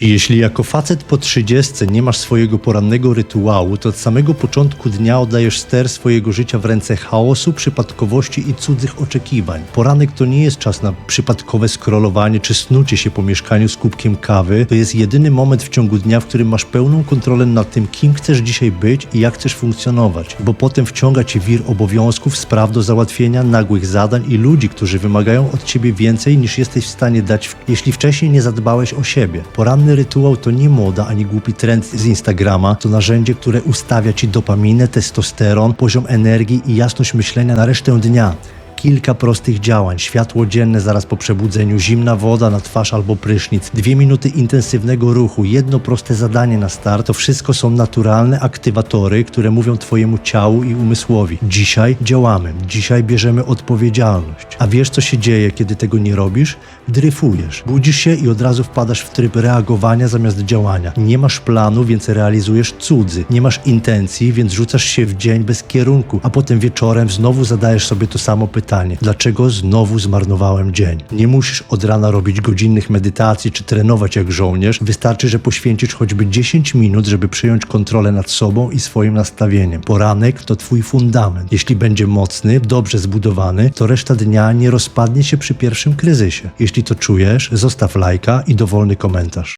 Jeśli jako facet po 30 nie masz swojego porannego rytuału, to od samego początku dnia oddajesz ster swojego życia w ręce chaosu, przypadkowości i cudzych oczekiwań. Poranek to nie jest czas na przypadkowe scrollowanie czy snucie się po mieszkaniu z kubkiem kawy. To jest jedyny moment w ciągu dnia, w którym masz pełną kontrolę nad tym, kim chcesz dzisiaj być i jak chcesz funkcjonować. Bo potem wciąga cię wir obowiązków, spraw do załatwienia, nagłych zadań i ludzi, którzy wymagają od ciebie więcej niż jesteś w stanie dać, jeśli wcześniej nie zadbałeś o siebie. Poranny rytuał to nie moda ani głupi trend z Instagrama, to narzędzie, które ustawia ci dopaminę, testosteron, poziom energii i jasność myślenia na resztę dnia. Kilka prostych działań, światło dzienne zaraz po przebudzeniu, zimna woda na twarz albo prysznic, dwie minuty intensywnego ruchu, jedno proste zadanie na start, to wszystko są naturalne aktywatory, które mówią Twojemu ciału i umysłowi. Dzisiaj działamy, dzisiaj bierzemy odpowiedzialność. A wiesz co się dzieje, kiedy tego nie robisz? Dryfujesz. Budzisz się i od razu wpadasz w tryb reagowania zamiast działania. Nie masz planu, więc realizujesz cudzy. Nie masz intencji, więc rzucasz się w dzień bez kierunku, a potem wieczorem znowu zadajesz sobie to samo pytanie. Dlaczego znowu zmarnowałem dzień? Nie musisz od rana robić godzinnych medytacji czy trenować jak żołnierz. Wystarczy, że poświęcisz choćby 10 minut, żeby przejąć kontrolę nad sobą i swoim nastawieniem. Poranek to twój fundament. Jeśli będzie mocny, dobrze zbudowany, to reszta dnia nie rozpadnie się przy pierwszym kryzysie. Jeśli to czujesz, zostaw lajka i dowolny komentarz.